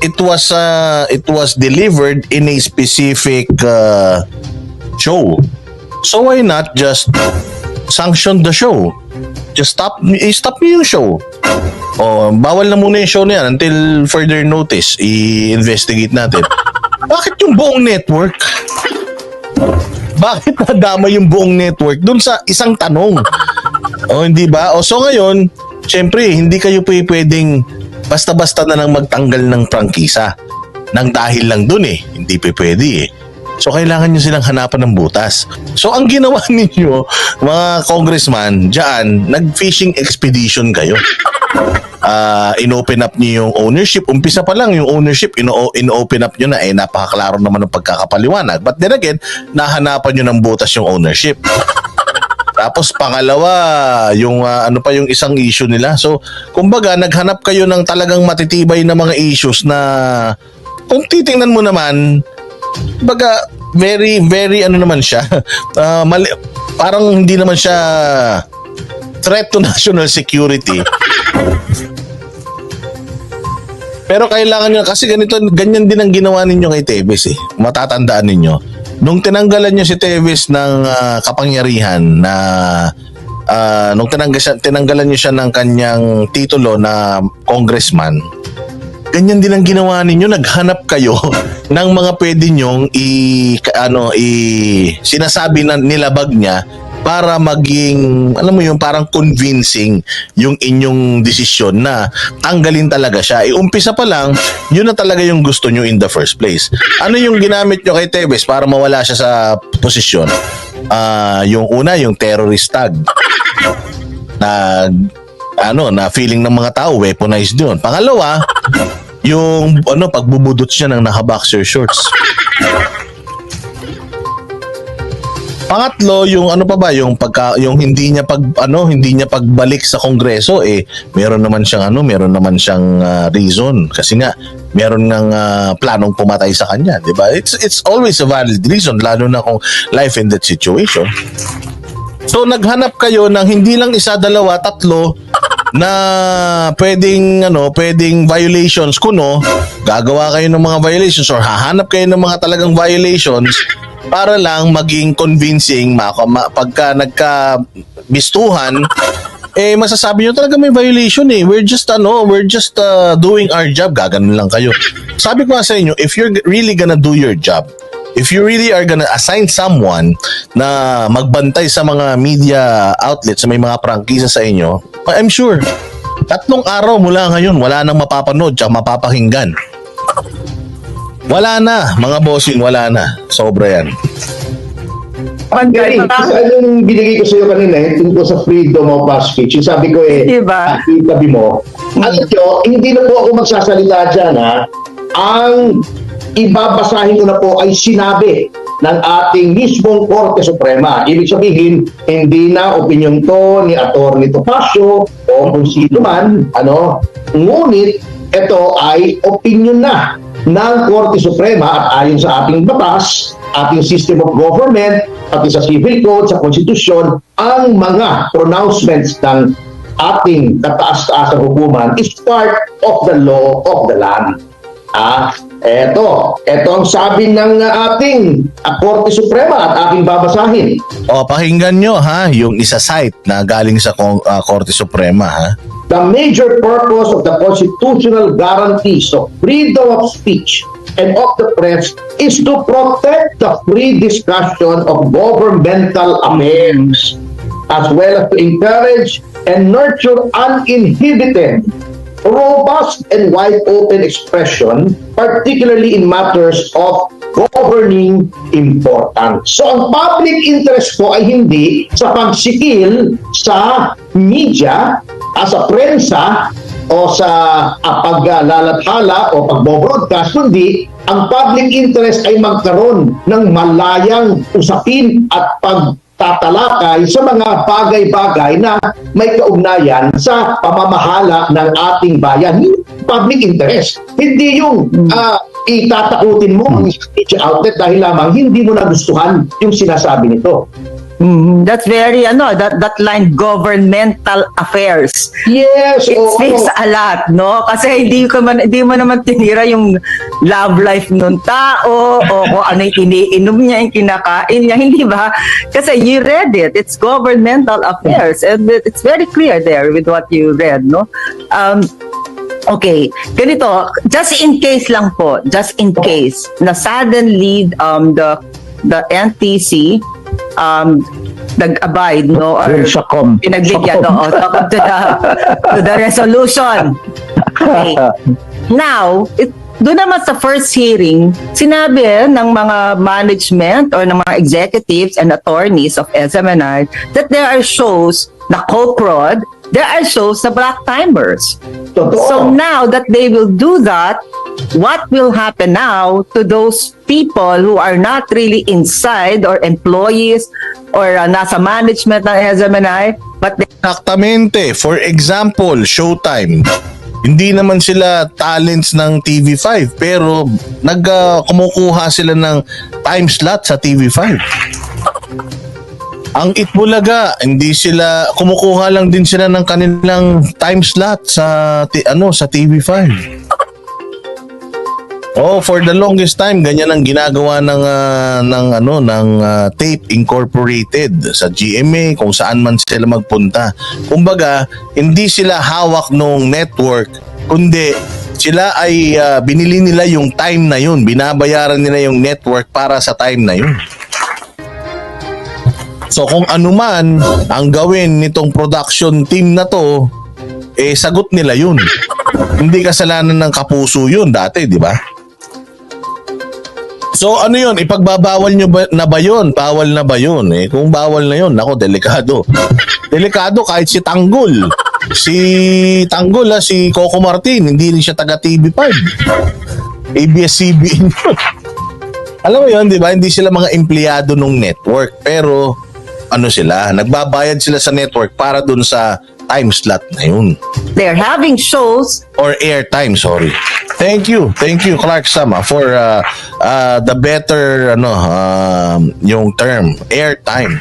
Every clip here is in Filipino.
it was uh, it was delivered in a specific uh, show. So why not just sanction the show? Just stop i-stop niyo yung show. Oh, bawal na muna yung show na yan until further notice. I-investigate natin. Bakit yung buong network? Bakit nadama yung buong network dun sa isang tanong? O hindi ba? O so ngayon, syempre, hindi kayo pwedeng basta-basta na lang magtanggal ng prangkisa. Nang dahil lang dun eh. Hindi pa pwede eh. So kailangan nyo silang hanapan ng butas. So ang ginawa ninyo, mga congressman, dyan, nag-fishing expedition kayo. Ah, inopen up niyo yung ownership. Umpisa pa lang yung ownership, ino- ino-open up nyo na eh napakaklaro naman ng pagkakapaliwanag. But then again, nahanapan nyo ng butas yung ownership. Tapos pangalawa, yung ah, ano pa yung isang issue nila. So, kumbaga naghanap kayo ng talagang matitibay na mga issues na kung titingnan mo naman, baga very very ano naman siya. ah, mali- parang hindi naman siya threat to national security. Pero kailangan nyo, kasi ganito, ganyan din ang ginawa ninyo kay Tevez eh. Matatandaan ninyo. Nung tinanggalan nyo si Tevez ng ah, kapangyarihan na ah, nung tinanggal siya, tinanggalan nyo siya ng kanyang titulo na congressman, ganyan din ang ginawa ninyo. Naghanap kayo ng mga pwede nyong i, ano, i, sinasabi na nilabag niya para maging, alam mo yung parang convincing yung inyong desisyon na tanggalin talaga siya. E umpisa pa lang, yun na talaga yung gusto nyo in the first place. Ano yung ginamit nyo kay Tevez para mawala siya sa posisyon? Ah, yung una, yung terrorist tag. Na, ano, na feeling ng mga tao, weaponized yun. Pangalawa, yung ano pagbubudot siya ng naka-boxer shorts. Pangatlo, yung ano pa ba, yung pagka yung hindi niya pag ano, hindi niya pagbalik sa kongreso eh meron naman siyang ano, meron naman siyang ah, reason kasi nga meron ng ah, planong pumatay sa kanya, 'di ba? It's it's always a valid reason lalo na kung life in that situation. So naghanap kayo ng hindi lang isa, dalawa, tatlo na pwedeng ano, pwedeng violations kuno, gagawa kayo ng mga violations or hahanap kayo ng mga talagang violations para lang maging convincing maka, ma, pagka nagka bistuhan eh masasabi nyo talaga may violation eh. We're just ano, we're just uh, doing our job. Gaganon lang kayo. Sabi ko nga sa inyo, if you're really gonna do your job, if you really are gonna assign someone na magbantay sa mga media outlets, sa may mga prangkisa sa inyo, I'm sure, tatlong araw mula ngayon, wala nang mapapanood tsaka mapapakinggan. Wala na, mga bossing, wala na. Sobra yan. Gary, kasi ano yung binigay ko sa iyo kanina eh, tungkol sa freedom of speech. Yung sabi ko eh, Diba? ah, tabi mo, alam nyo, hindi na po ako magsasalita dyan ha. Ang ibabasahin ko na po ay sinabi ng ating mismong Korte Suprema. Ibig sabihin, hindi na opinion to ni Atty. Topacio o kung sino man, ano, ngunit ito ay opinion na ng Korte Suprema at ayon sa ating batas, ating system of government, pati sa civil code, sa konstitusyon, ang mga pronouncements ng ating kataas-taasang hukuman is part of the law of the land. Ah, eto, eto ang sabi ng ating Korte Suprema at ating babasahin. O, pakinggan nyo ha, yung isa site na galing sa ah, Korte Suprema ha. The major purpose of the constitutional guarantees of freedom of speech and of the press is to protect the free discussion of governmental affairs as well as to encourage and nurture uninhibited robust and wide open expression, particularly in matters of governing importance. So ang public interest po ay hindi sa pagsikil sa media, ah, sa prensa, o sa uh, paglalathala o pagbo-broadcast, kundi ang public interest ay magkaroon ng malayang usapin at pag tatalakay sa mga bagay-bagay na may kaugnayan sa pamamahala ng ating bayan. Public interest. Hindi yung ah, itatakutin mo ang media outlet dahil lamang hindi mo nagustuhan yung sinasabi nito. Mhm. That's very, ano, that, that line, governmental affairs. Yes, It oo. speaks a lot, no? Kasi hindi ko man hindi mo naman tinira yung love life ng tao o kung ano yung iniinom niya, yung kinakain niya, hindi ba? Kasi you read it. It's governmental affairs and it- it's very clear there with what you read, no? Um, Okay, ganito, just in case lang po, just in case na suddenly um the the NTC um nag-abide no or Sacom. pinagbigyan no, to, to the to the resolution. Okay. Now, it, doon naman sa first hearing, sinabi eh, ng mga management or ng mga executives and attorneys of SMNI that there are shows na co-prod, there are shows na black timers. Totoo. So now that they will do that, what will happen now to those people who are not really inside or employees or uh, nasa management ng SMNI, but they Exactamente. For example, Showtime. Hindi naman sila talents ng TV5 pero nag ah, kumukuha sila ng time slot sa TV5. Ang Itbulaga, hindi sila kumukuha lang din sila ng kanilang time slot sa ano sa TV5. Oh, for the longest time ganyan ang ginagawa ng ah, ng ano ng ah, Tape Incorporated sa GMA kung saan man sila magpunta. Kumbaga, hindi sila hawak nung network kundi sila ay ah, binili nila yung time na yun, binabayaran nila yung network para sa time na yun. So kung ano man ang gawin nitong production team na to, eh sagot nila yun. Hindi kasalanan ng kapuso yun dati, di ba? So ano yun, ipagbabawal nyo ba, na ba yun? Bawal na ba yun? Eh, kung bawal na yun, ako, delikado. Delikado kahit si Tanggol. Si Tanggol, ha, si Coco Martin, hindi rin siya taga TV5. ABS-CBN. Alam mo yun, di ba? Hindi sila mga empleyado ng network. Pero ano sila, nagbabayad sila sa network para dun sa time slot na yun. they're having shows Or airtime, sorry. Thank you. Thank you, Clark Sama, for uh, uh, the better, ano, um, yung term, airtime.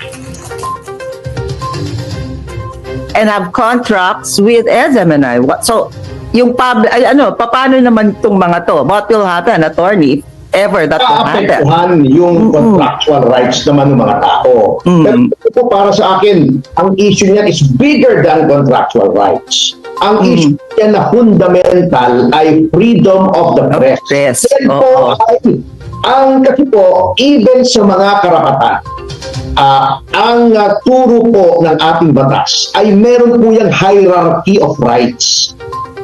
and have contracts with SMNI. What, so, yung pub, ay, ano, paano naman itong mga to? What will happen, attorney, if ever that will happen? Yung contractual rights naman ng mga tao. Mm. Pero po para sa akin, ang issue niyan is bigger than contractual rights. Ang Mm. issue niyan na fundamental ay freedom of the Of press. press, Yan po oo. ay, ang kasi po, even sa mga karapatan, ah, ang ah, turo po ng ating batas ay meron po yung hierarchy of rights.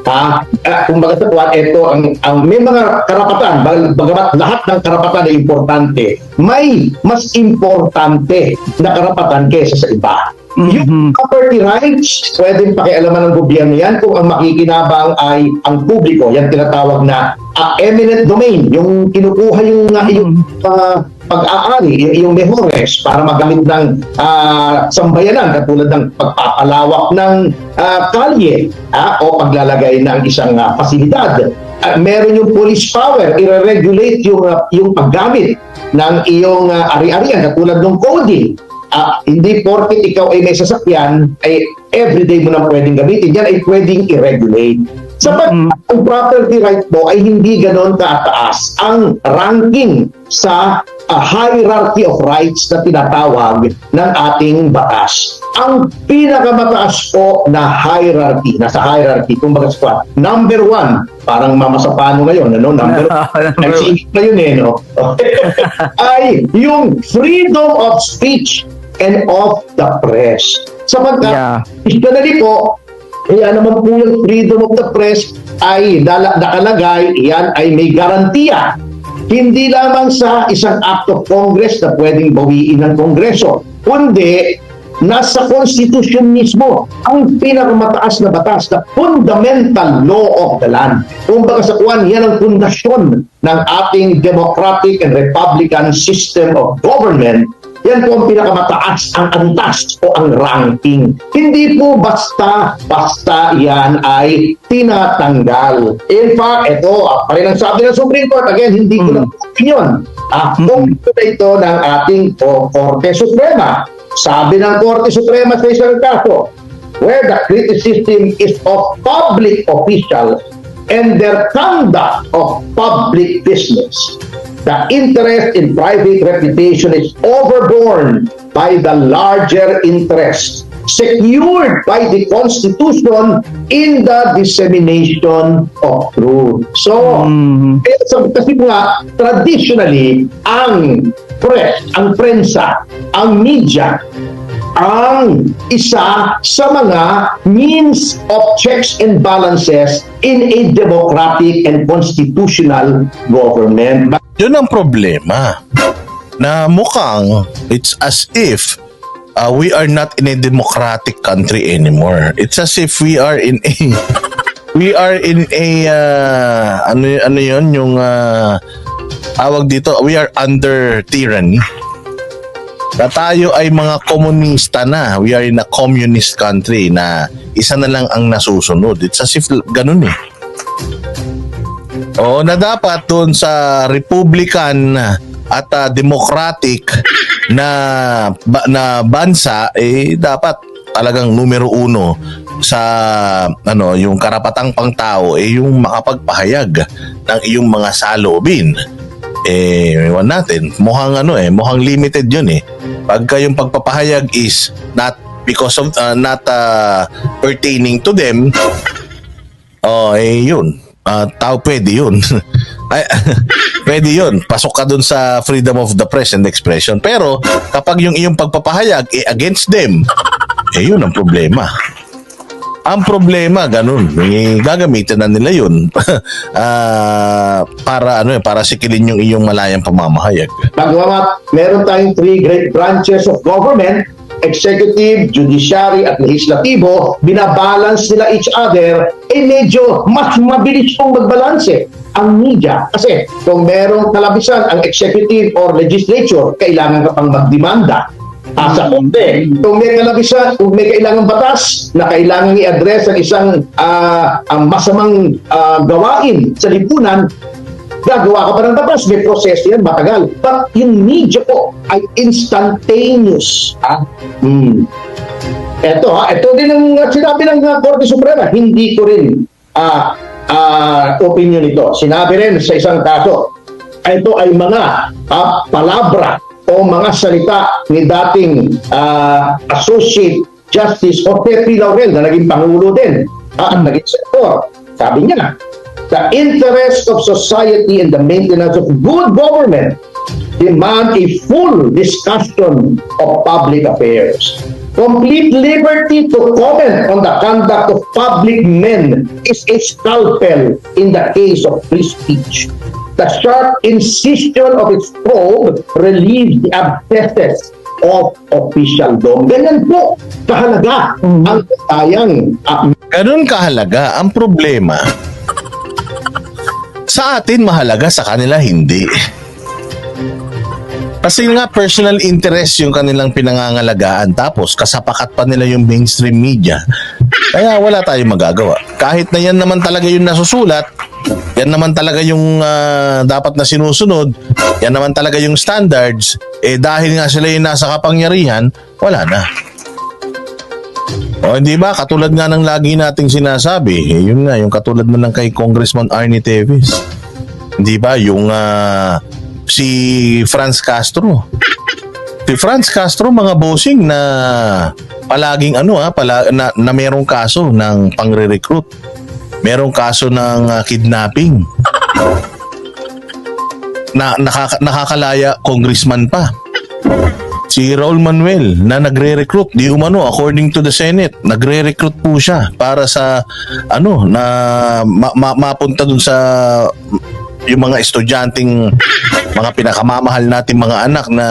Ha? Uh, kumbaga sa tuwan, ito, ang, ang may mga karapatan, bag- bagamat lahat ng karapatan ay importante, may mas importante na karapatan kaysa sa iba. Yung property rights, pwedeng pakialaman ng gobyerno yan kung ang makikinabang ay ang publiko. Yan tinatawag na ah, eminent domain. Yung kinukuha yung, uh, yung ah, pag-aari, yung mejores para magamit ng ah, sambayanan katulad ng pagpapalawak ng ah, kalye ah, o paglalagay ng isang ah, pasilidad. Ah, meron yung police power, i-regulate yung, ah, yung paggamit ng iyong ah, ari-arian katulad ng coding. Ah, hindi porket ikaw ay may sasakyan, ay everyday mo na pwedeng gamitin. Yan ay pwedeng i-regulate. Sapat ang property right mo ay hindi ganon kataas ang ranking sa ah, hierarchy of rights na tinatawag ng ating batas. Ang pinakamataas po na hierarchy, nasa hierarchy, kung baga sa number one, parang mama sa pano ngayon, ano? Number Number Nag-iisip na yun eh, no? ay yung freedom of speech and of the press. Sapagkat, Yeah. Additionally po, kaya naman po yung freedom of the press ay nakalagay, yan ay may garantiya. Hindi lamang sa isang act of Congress na pwedeng bawiin ng Kongreso, kundi nasa Constitution mismo ang pinakamataas na batas na fundamental law of the land. Kung sa kuwan, yan ang pundasyon ng ating democratic and republican system of government yan po ang pinakamataas, ang antas o ang ranking. Hindi po basta-basta yan ay tinatanggal. In fact, ito, ah, pa rin ang sabi ng Supreme Court, again, hindi ko lang opinion. Ah, kung ito na ito ng ating o, Korte Suprema, Sabi ng Korte Suprema sa isang kaso, where the criticism is of public officials and their conduct of public business. The interest in private reputation is overborne by the larger interest secured by the Constitution in the dissemination of truth. So, kaya sa- kasi nga, traditionally, ang press, ang prensa, ang media, ang isa sa mga means of checks and balances in a democratic and constitutional government. Yun ang problema. Na mukhang it's as if uh, we are not in a democratic country anymore. It's as if we are in a we are in a uh, ano ano yun yung uh, tawag dito we are under tyranny. Na tayo ay mga komunista na. We are in a communist country na isa na lang ang nasusunod. It's as if ganun eh. Oo, na dapat doon sa Republican at ah, Democratic na ba- na bansa eh dapat talagang numero uno sa ano yung karapatang pangtao eh yung makapagpahayag ng iyong mga salobin. Eh, ewan natin, mukhang ano eh, mukhang limited yun eh. Pagka yung pagpapahayag is not because of, ah, not ah, pertaining to them, Oh, eh yun. Ah, tao pwede yun. Ay, pwede yun. Pasok ka dun sa freedom of the press and expression. Pero kapag yung iyong pagpapahayag eh, against them, eh yun ang problema. Ang problema, ganun. Gagamitin na nila yun Ah, para ano eh, para sikilin yung iyong malayang pamamahayag. Bagamat meron tayong three great branches of government, executive, judiciary, at legislatibo, binabalance nila each other, eh medyo mas mabilis pong magbalanse ang media. Kasi kung merong kalabisan ang executive or legislature, kailangan ka pang magdemanda ah, sa konti. Kung may kalabisan, kung may kailangang batas na kailangan i-address ang isang ah, ang masamang ah, gawain sa lipunan, gagawa ka pa ng batas, may proseso yan, matagal. But yung media ko ay instantaneous. Ha? Hmm. Ito ha, ito din ang uh, sinabi ng uh, Korte Suprema, hindi ko rin ah ah, opinion ito. Sinabi rin sa isang kaso, ito ay mga ah, palabra o mga salita ni dating ah, Associate Justice Jose P. Laurel na naging Pangulo din ah, at naging Senator. Sabi niya, the interest of society and the maintenance of good government demand a full discussion of public affairs. Complete liberty to comment on the conduct of public men is a scalpel in the case of free speech. The sharp incision of its probe relieves the abscesses of official dom. Ganyan po kahalaga ang tayang uh, Ganun kahalaga. Ang problema, sa atin mahalaga, sa kanila hindi. Kasi nga personal interest yung kanilang pinangangalagaan tapos kasapakat pa nila yung mainstream media. Kaya wala tayong magagawa. Kahit na yan naman talaga yung nasusulat, yan naman talaga yung ah, dapat na sinusunod, yan naman talaga yung standards, eh dahil nga sila yung nasa kapangyarihan, wala na. O hindi ba, katulad nga ng lagi nating sinasabi, eh, yun nga, yung katulad mo ng kay Congressman Arnie Teves. Hindi ba, yung ah, si Franz Castro. Si Franz Castro, mga bossing na palaging ano ha, pala, na, na merong kaso ng pangre-recruit. Merong kaso ng ah, kidnapping. Na nakaka, nakakalaya congressman pa si Raul Manuel na nagre-recruit di umano according to the Senate nagre-recruit po siya para sa ano na ma- ma- mapunta dun sa yung mga estudyanteng mga pinakamamahal nating mga anak na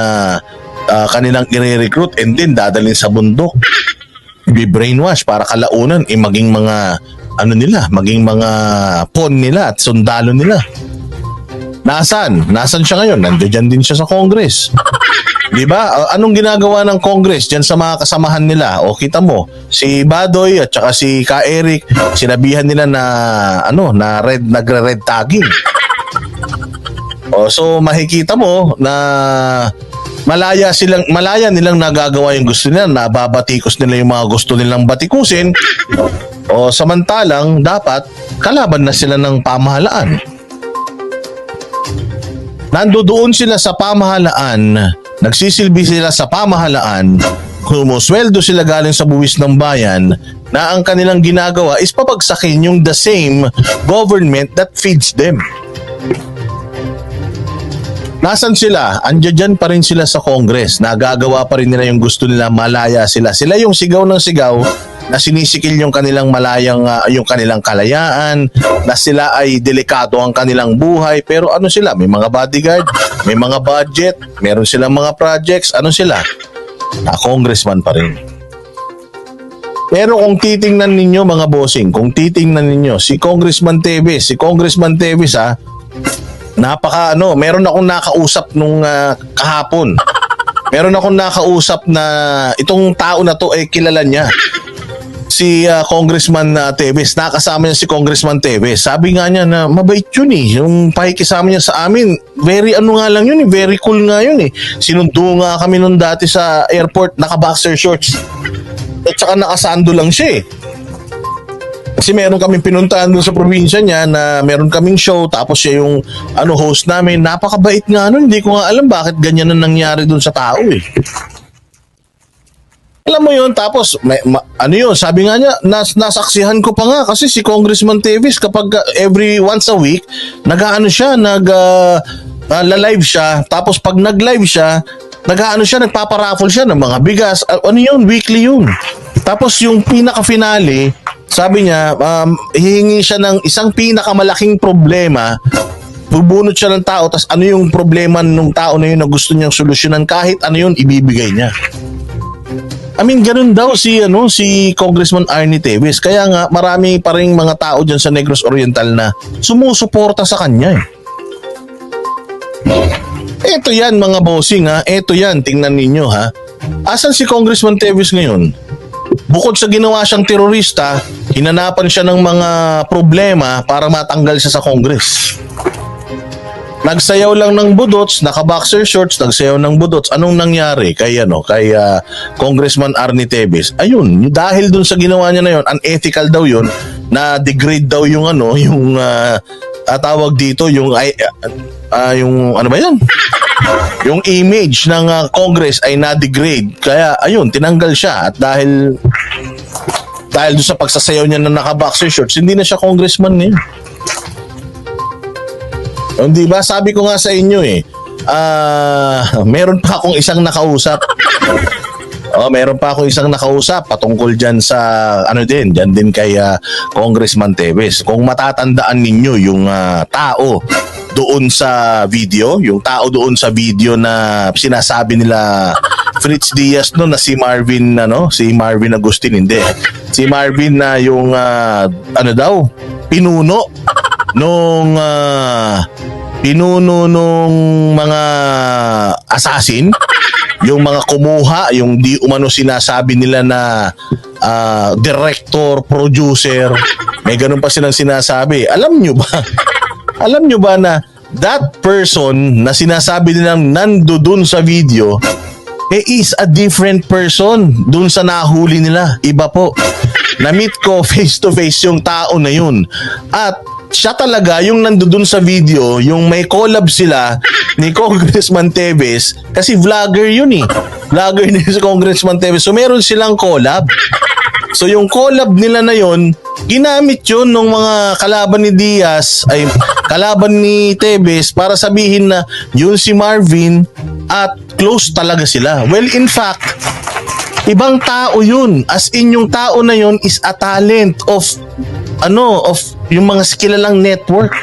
ah, kanilang i-recruit and then dadalhin sa bundok be brainwash para kalaunan eh maging mga ano nila maging mga pawn nila at sundalo nila Nasaan? Nasaan siya ngayon? Nandiyan din siya sa Congress. Di ba? Anong ginagawa ng Congress diyan sa mga kasamahan nila? O kita mo, si Badoy at saka si Ka Eric, sinabihan nila na ano, na red nagre-red tagging. O so makikita mo na malaya silang malaya nilang nagagawa yung gusto nila, nababatikos nila yung mga gusto nilang batikusin. O samantalang dapat kalaban na sila ng pamahalaan. Nandoon sila sa pamahalaan, nagsisilbi sila sa pamahalaan, kumusweldo sila galing sa buwis ng bayan na ang kanilang ginagawa is papagsakin yung the same government that feeds them. Nasaan sila? Andiyan pa rin sila sa Congress. Nagagawa pa rin nila yung gusto nila, malaya sila. Sila yung sigaw ng sigaw na sinisikil yung kanilang malayang, ah, yung kanilang kalayaan, na sila ay delikado ang kanilang buhay. Pero ano sila? May mga bodyguard, may mga budget, meron silang mga projects. Ano sila? Na congressman pa rin. Pero kung titingnan ninyo mga bossing, kung titingnan ninyo si Congressman Teves, si Congressman Teves ha, napaka ano, meron akong nakausap nung ah, kahapon. Meron akong nakausap na itong tao na to eh kilala niya. Si ah, Congressman uh, Teves, nakasama niya si Congressman Teves. Sabi nga niya na mabait yun eh. Yung pakikisama niya sa amin, very ano nga lang yun eh, very cool nga yun eh. Sinundo nga kami nung dati sa airport, naka-boxer shorts. At saka nakasando lang siya eh. Kasi meron kaming pinuntahan doon sa probinsya niya na meron kaming show tapos siya yung ano host namin. Napakabait nga nun. Hindi ko nga alam bakit ganyan na nangyari doon sa tao eh. Alam mo yun, tapos may, ma- ano yun, sabi nga niya, nas, nasaksihan ko pa nga kasi si Congressman Tevis kapag every once a week, nag-ano siya, nag uh, uh, live siya, tapos pag nag-live siya, nag-ano siya, nagpaparaffle siya ng mga bigas, Uh, ano yun, weekly yun. Tapos yung pinaka-finale, sabi niya, um, hihingi siya ng isang pinakamalaking problema bubunot siya ng tao tas ano yung problema ng tao na yun na gusto niyang solusyonan kahit ano yun ibibigay niya. I mean, ganun daw si ano si Congressman Arnie Teves. Kaya nga marami pa ring mga tao diyan sa Negros Oriental na sumusuporta sa kanya eh. Ito yan mga bossing ha. Ito yan, tingnan ninyo ha. Asan si Congressman Teves ngayon? Bukod sa ginawa siyang terorista, hinanapan siya ng mga problema para matanggal siya sa Congress. Nagsayaw lang ng budots, naka-boxer shorts, nagsayaw ng budots. Anong nangyari kay ano, kay ah, Congressman Arnie Teves? Ayun, dahil dun sa ginawa niya na yun, unethical daw yun, na degrade daw yung ano, yung ah, tawag dito, yung ay ah, yung ano ba 'yan? yung image ng ah, Congress ay na-degrade. Kaya ayun, tinanggal siya at dahil dahil doon sa pagsasayaw niya na naka-boxer shorts, hindi na siya congressman ngayon. Hindi ba? Sabi ko nga sa inyo eh. Ah, meron pa akong isang nakausap. Oh, meron pa akong isang nakausap patungkol diyan sa ano din, diyan din kay ah, Congressman Teves. Kung matatandaan ninyo yung ah, tao doon sa video, yung tao doon sa video na sinasabi nila Fritz Diaz no na si Marvin ano, si Marvin Agustin hindi. Si Marvin na yung ah, ano daw, pinuno nung ah, pinuno nung mga assassin yung mga kumuha, yung di umano sinasabi nila na ah, director, producer, may ganun pa silang sinasabi. Alam nyo ba? Alam nyo ba na that person na sinasabi nilang nando dun sa video eh is a different person dun sa nahuli nila. Iba po. Na-meet ko face to face yung tao na yun. At siya talaga yung nandoon sa video, yung may collab sila ni Congressman Teves kasi vlogger yun eh. Vlogger ni si Congressman Teves. So meron silang collab. So yung collab nila na yon, ginamit yun ng mga kalaban ni Diaz, ay kalaban ni Tebes para sabihin na yun si Marvin at close talaga sila. Well, in fact, ibang tao yun. As in yung tao na yun is a talent of ano, of yung mga kilalang network.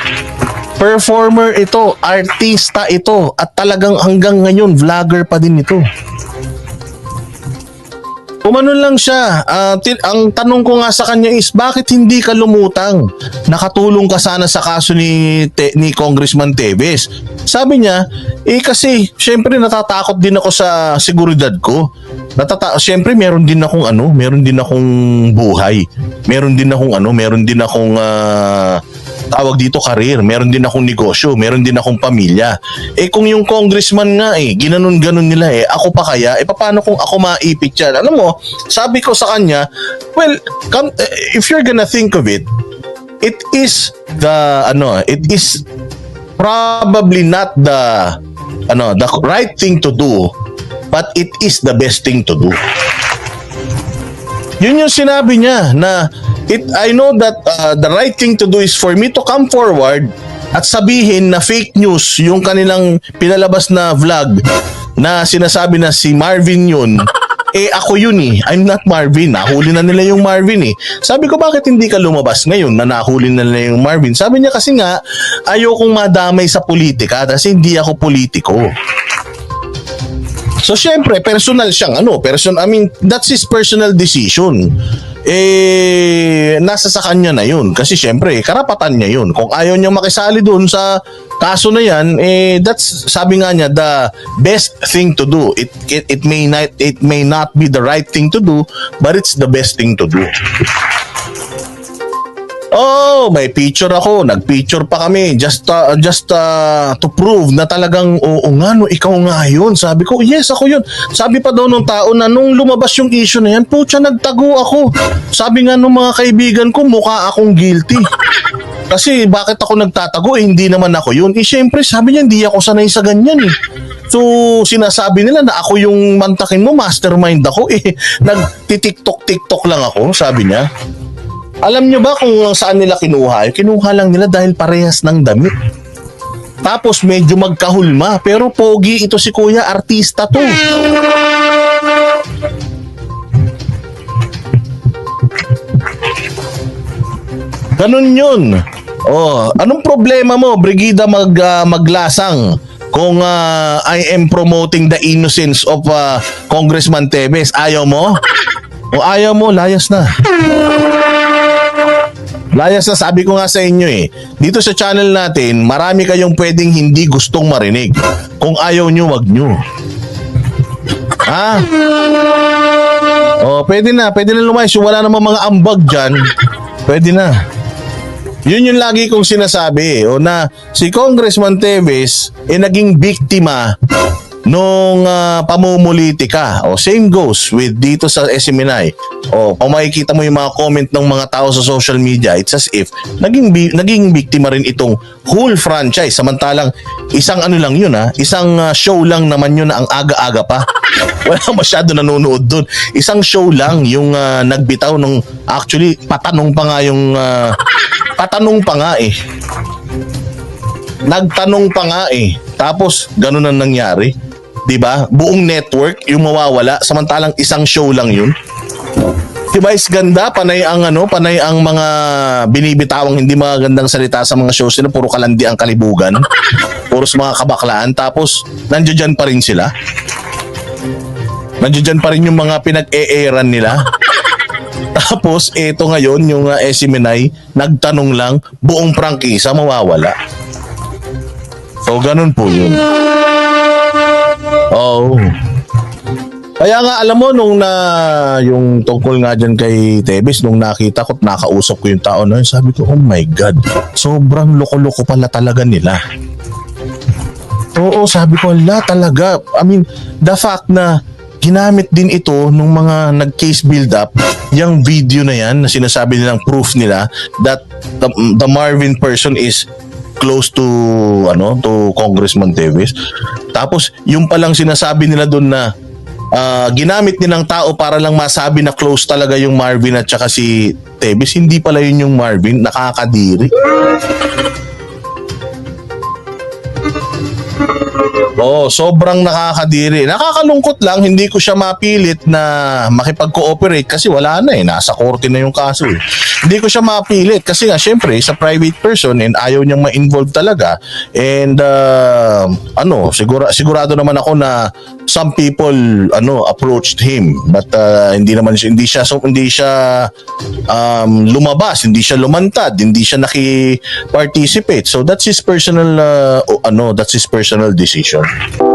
Performer ito, artista ito, at talagang hanggang ngayon, vlogger pa din ito. Umano lang siya. Tin- ang tanong ko nga sa kanya is bakit hindi ka lumutang? Nakatulong ka sana sa kaso ni Te- ni Congressman Teves. Sabi niya, eh kasi syempre natatakot din ako sa seguridad ko. Natata syempre meron din akong ano, meron din akong buhay. Meron din akong ano, meron din akong ah, tawag dito career, meron din akong negosyo, meron din akong pamilya. Eh kung yung congressman nga eh, ginanon-ganon nila eh, ako pa kaya, eh paano kung ako maipit yan? Alam mo, sabi ko sa kanya, well, come, eh, if you're gonna think of it, it is the, ano, it is probably not the, ano, the right thing to do, but it is the best thing to do. Yun yung sinabi niya na it I know that uh, the right thing to do is for me to come forward at sabihin na fake news yung kanilang pinalabas na vlog na sinasabi na si Marvin yun. Eh ako yun eh. I'm not Marvin. Nahuli na nila yung Marvin eh. Sabi ko bakit hindi ka lumabas ngayon na nahuli na nila yung Marvin? Sabi niya kasi nga ayokong madamay sa politika kasi hindi ako politiko So syempre, personal siyang ano, person I mean, that's his personal decision. Eh nasa sa kanya na 'yun kasi syempre, karapatan niya 'yun. Kung ayaw niya makisali doon sa kaso na 'yan, eh that's sabi nga niya the best thing to do. It it, it may not it may not be the right thing to do, but it's the best thing to do. Oh, may picture ako. Nag-picture pa kami just uh, just uh, to prove na talagang oo nga no, ikaw nga yun. Sabi ko, yes, ako yun. Sabi pa daw nung tao na nung lumabas yung issue na yan, putya, nagtago ako. Sabi nga nung mga kaibigan ko, mukha akong guilty. Kasi bakit ako nagtatago? Eh, hindi naman ako yun. Eh, syempre, sabi niya, hindi ako sanay sa ganyan eh. So, sinasabi nila na ako yung mantakin mo, mastermind ako eh. Nagtitiktok-tiktok lang ako, sabi niya. Alam nyo ba kung saan nila kinuha? Kinuha lang nila dahil parehas ng damit. Tapos medyo magkahulma. Pero pogi ito si kuya, artista to. Ganun yun. Oh, anong problema mo, Brigida mag, ah, maglasang? Kung ah, I am promoting the innocence of ah, Congressman Tevez, ayaw mo? O ayaw mo, layas na. Layas na sabi ko nga sa inyo eh. Dito sa channel natin, marami kayong pwedeng hindi gustong marinig. Kung ayaw nyo, wag nyo. Ha? Oh, pwede na. Pwede na lumayas. Yung wala namang mga ambag dyan. Pwede na. Yun yung lagi kong sinasabi eh, o na si Congressman Teves eh naging biktima nung ah, pamumulitika. O same goes with dito sa SMNI. O kung makikita mo yung mga comment ng mga tao sa social media, it's as if naging naging biktima rin itong whole franchise. Samantalang isang ano lang yun ha, isang ah, show lang naman yun na ang aga-aga pa. Wala masyado nanonood doon. Isang show lang yung ah, nagbitaw nung actually patanong pa nga yung ah, patanong pa nga eh. Nagtanong pa nga eh. Tapos ganun ang nangyari. 'Di ba? Buong network yung mawawala samantalang isang show lang 'yun. Diba is ganda, panay ang ano, panay ang mga binibitawang hindi magandang salita sa mga shows nila, puro kalandi ang kalibugan. Puro mga kabaklaan, tapos nandiyan dyan pa rin sila. Nandiyan dyan pa rin yung mga pinag-e-airan nila. Tapos, eto ngayon, yung uh, SMNI, nagtanong lang, buong prangkisa mawawala. So, ganun po yun. Oh. Kaya nga, alam mo, nung na, yung tungkol nga dyan kay Tebes, nung nakita ko, at nakausap ko yung tao na sabi ko, oh my God, sobrang loko-loko pala talaga nila. Oo, sabi ko, la talaga. I mean, the fact na ginamit din ito nung mga nag-case build up, yung video na yan na sinasabi nilang proof nila that the, the Marvin person is close to ano to Congressman Davis. Tapos yung palang sinasabi nila doon na ah, ginamit nilang tao para lang masabi na close talaga yung Marvin at saka si Tevez, hindi pala yun yung Marvin, nakakadiri. Oo, sobrang nakakadiri. Nakakalungkot lang, hindi ko siya mapilit na makipag-cooperate kasi wala na eh, nasa korte na yung kaso eh. Hindi ko siya mapilit kasi nga syempre sa private person and ayaw niyang ma-involve talaga. And uh, ano, sigura sigurado naman ako na some people ano approached him but uh, hindi naman siya hindi siya so, hindi siya um, lumabas, hindi siya lumantad, hindi siya naki-participate. So that's his personal uh, ano, that's his personal decision. Show.